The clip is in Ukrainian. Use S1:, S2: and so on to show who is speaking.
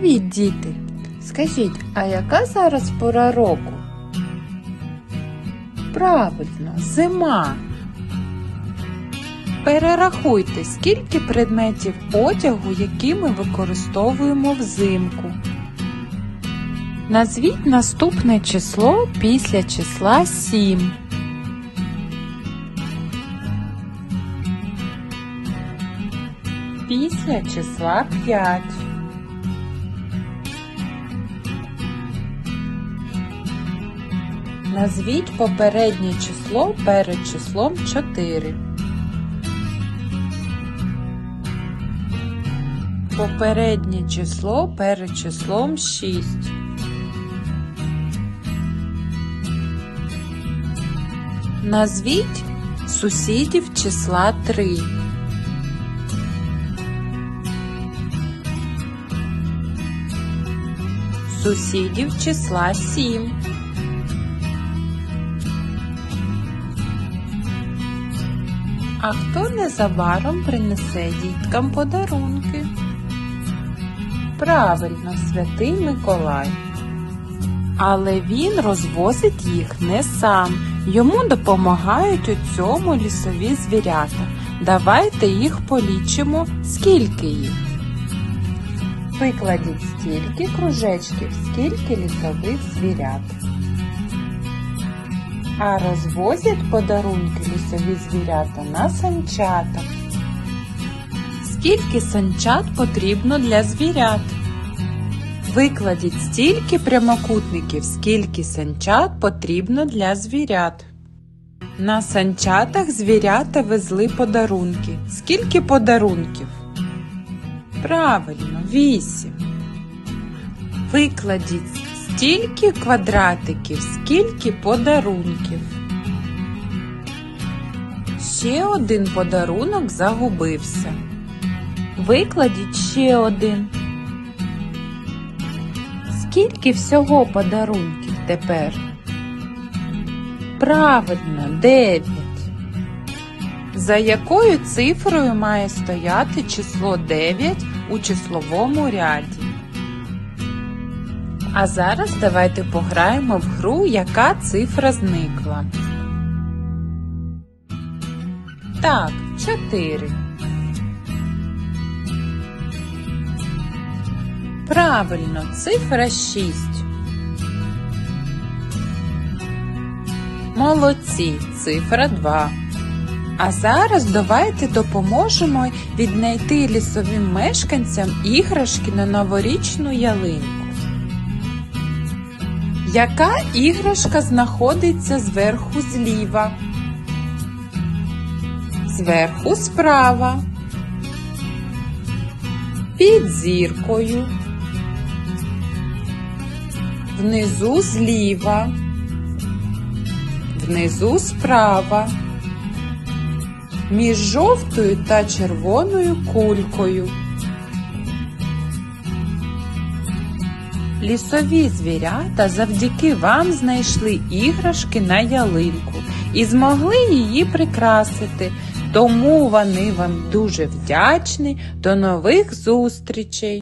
S1: Привіт, діти! Скажіть, а яка зараз пора року? Правильно, зима. Перерахуйте, скільки предметів одягу, які ми використовуємо взимку. Назвіть наступне число після числа 7. Після числа 5. Назвіть попереднє число перед числом 4. Попереднє число перед числом 6. Назвіть сусідів числа 3. Сусідів числа 7. А хто незабаром принесе діткам подарунки? Правильно, святий Миколай. Але він розвозить їх не сам. Йому допомагають у цьому лісові звірята. Давайте їх полічимо, скільки їх. Викладіть стільки кружечків, скільки лісових звірят. А розвозять подарунки лісові звірята на санчатах. Скільки санчат потрібно для звірят? Викладіть стільки прямокутників, скільки санчат потрібно для звірят. На санчатах звірята везли подарунки. Скільки подарунків? Правильно, вісім. Викладіть стільки квадратиків, скільки подарунків. Ще один подарунок загубився. Викладіть ще один. Скільки всього подарунків тепер? Правильно, дев'ять. За якою цифрою має стояти число 9 у числовому ряді? А зараз давайте пограємо в гру, яка цифра зникла. Так, 4. Правильно, цифра 6. Молодці, цифра 2. А зараз давайте допоможемо віднайти лісовим мешканцям іграшки на новорічну ялинку. Яка іграшка знаходиться зверху зліва? Зверху справа. Під зіркою. Внизу зліва. Внизу справа. Між жовтою та червоною кулькою. Лісові звірята завдяки вам знайшли іграшки на ялинку і змогли її прикрасити. Тому вони вам дуже вдячні. До нових зустрічей!